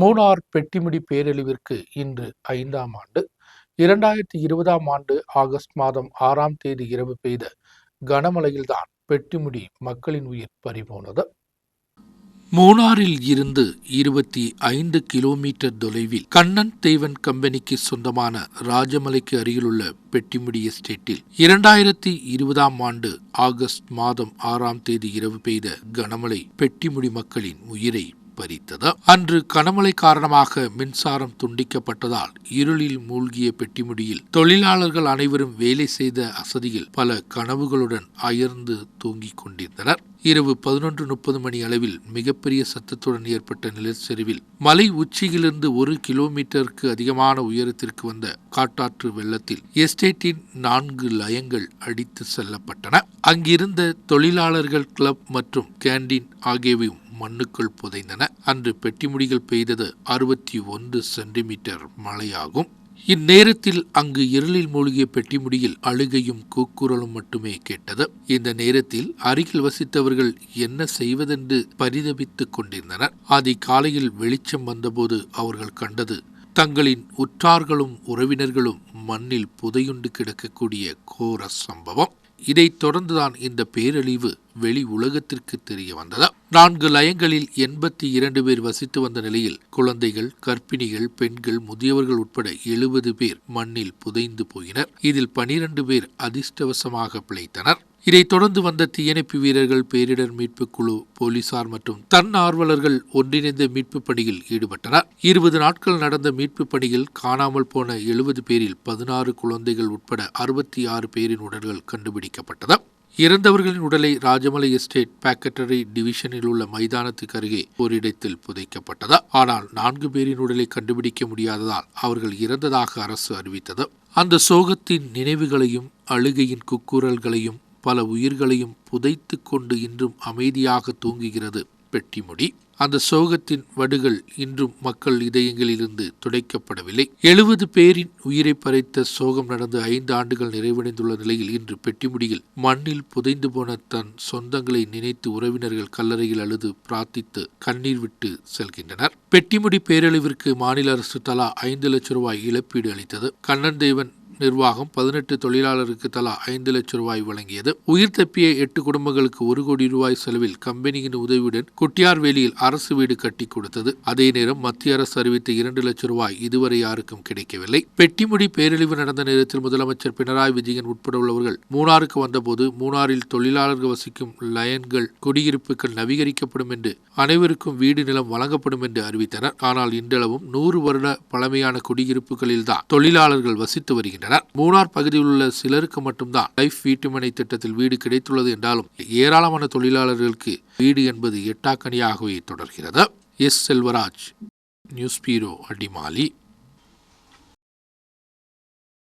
மூணார் பெட்டிமுடி பேரழிவிற்கு இன்று ஐந்தாம் ஆண்டு. இரண்டாயிரத்தி இருபதாம் ஆண்டு ஆகஸ்ட் மாதம் ஆறாம் தேதி இரவு பெய்த கனமழையில்தான் பெட்டிமுடி மக்களின் உயிர் பறிபோனது. மூணாரில் இருந்து இருபத்தி ஐந்து கிலோமீட்டர் தொலைவில் கண்ணன் தேவன் கம்பெனிக்கு சொந்தமான ராஜமலைக்கு அருகிலுள்ள பெட்டிமுடி எஸ்டேட்டில் இரண்டாயிரத்தி இருபதாம் ஆண்டு ஆகஸ்ட் மாதம் ஆறாம் தேதி இரவு பெய்த கனமழை பெட்டிமுடி மக்களின் உயிரை பறித்தது அன்று கனமழை காரணமாக மின்சாரம் துண்டிக்கப்பட்டதால் இருளில் மூழ்கிய பெட்டிமுடியில் தொழிலாளர்கள் அனைவரும் வேலை செய்த அசதியில் பல கனவுகளுடன் அயர்ந்து தூங்கிக் கொண்டிருந்தனர். இரவு பதினொன்று முப்பது மணி அளவில் மிகப்பெரிய சத்தத்துடன் ஏற்பட்ட நிலச்சரிவில் மலை உச்சியிலிருந்து ஒரு கிலோமீட்டருக்கு அதிகமான உயரத்திற்கு வந்த காட்டாற்று வெள்ளத்தில் எஸ்டேட்டின் நான்கு லயங்கள் அடித்து செல்லப்பட்டன. அங்கிருந்த தொழிலாளர்கள் கிளப் மற்றும் கேண்டீன் ஆகியவையும் மண்ணுக்குள் புதைந்தன. அன்று பெட்டிமுடிகள் பெய்தது அறுபத்தி ஒன்று சென்டிமீட்டர் மழையாகும். இந்நேரத்தில் அங்கு இருளில் மூழ்கிய பெட்டிமுடியில் அழுகையும் கூக்குரலும் மட்டுமே கேட்டது. இந்த நேரத்தில் அருகில் வசித்தவர்கள் என்ன செய்வதென்று பரிதபித்துக் கொண்டிருந்தனர். அதி காலையில் வெளிச்சம் வந்தபோது அவர்கள் கண்டது தங்களின் உற்றார்களும் உறவினர்களும் மண்ணில் புதையுண்டு கிடக்கக்கூடிய கோர சம்பவம். இதைத் தொடர்ந்துதான் இந்த பேரழிவு வெளி உலகத்திற்கு தெரிய வந்ததா. நான்கு லயங்களில் எண்பத்தி இரண்டு பேர் வசித்து வந்த நிலையில் குழந்தைகள் கர்ப்பிணிகள் பெண்கள் முதியவர்கள் உட்பட எழுபது பேர் மண்ணில் புதைந்து போயினர். இதில் பனிரண்டு பேர் அதிர்ஷ்டவசமாக பிழைத்தனர். இதைத் தொடர்ந்து வந்த தீயணைப்பு வீரர்கள் பேரிடர் மீட்பு குழு போலீசார் மற்றும் தன்னார்வலர்கள் ஒன்றிணைந்த மீட்பு பணியில் ஈடுபட்டனர். இருபது நாட்கள் நடந்த மீட்பு பணியில் காணாமல் போன எழுபது பேரில் பதினாறு குழந்தைகள் உட்பட அறுபத்தி ஆறு பேரின் உடல்கள் கண்டுபிடிக்கப்பட்டது இறந்தவர்களின் உடலை ராஜமலை எஸ்டேட் பேக்கட்டரி டிவிஷனில் உள்ள மைதானத்துக்கு அருகே ஓரிடத்தில் புதைக்கப்பட்டது. புதைக்கப்பட்டதா ஆனால் நான்கு பேரின் உடலை கண்டுபிடிக்க முடியாததால் அவர்கள் இறந்ததாக அரசு அறிவித்தது. அந்த சோகத்தின் நினைவுகளையும் அழுகையின் குக்குரல்களையும் பல உயிர்களையும் புதைத்து கொண்டு இன்றும் அமைதியாக தூங்குகிறது பெட்டிமுடி. அந்த சோகத்தின் வடுகள் இன்றும் மக்கள் இதயங்களிலிருந்து துடைக்கப்படவில்லை. எழுபது பேரின் உயிரை பறைத்த சோகம் நடந்து ஐந்து ஆண்டுகள் நிறைவடைந்துள்ள நிலையில் இன்று பெட்டிமுடியில் மண்ணில் புதைந்து போன தன் சொந்தங்களை நினைத்து உறவினர்கள் கல்லறையில் அழுது பிரார்த்தித்து கண்ணீர் விட்டு செல்கின்றனர். பெட்டிமுடி பேரழிவிற்கு மாநில அரசு தலா ஐந்து லட்சம் ரூபாய் இழப்பீடு அளித்தது. கண்ணன் தேவன் நிர்வாகம் பதினெட்டு தொழிலாளருக்கு தலா ஐந்து லட்சம் ரூபாய் வழங்கியது. உயிர் தப்பிய எட்டு குடும்பங்களுக்கு ஒரு கோடி ரூபாய் செலவில் கம்பெனியின் உதவியுடன் குட்டியார்வேலியில் அரசு வீடு கட்டி கொடுத்தது. அதே நேரம் மத்திய அரசு அறிவித்த இரண்டு லட்சம் ரூபாய் இதுவரை யாருக்கும் கிடைக்கவில்லை. பெட்டிமுடி பேரழிவு நடந்த நேரத்தில் முதலமைச்சர் பினராயி விஜயன் உட்பட உள்ளவர்கள் மூணாருக்கு வந்தபோது மூணாரில் தொழிலாளர்கள் வசிக்கும் லயன்கள் குடியிருப்புகள் நவீகரிக்கப்படும் என்று அனைவருக்கும் வீடு நிலம் வழங்கப்படும் என்று அறிவித்தனர். ஆனால் இன்றளவும் நூறு வருட பழமையான குடியிருப்புகளில்தான் தொழிலாளர்கள் வசித்து வருகின்றனர். வருகின்றனர் மூணார் பகுதியில் உள்ள சிலருக்கு மட்டும்தான் லைஃப் வீட்டுமனை திட்டத்தில் வீடு கிடைத்துள்ளது என்றாலும் ஏராளமான தொழிலாளர்களுக்கு வீடு என்பது எட்டாக்கனியாகவே தொடர்கிறது. S. Selvaraj news bureau Adimali.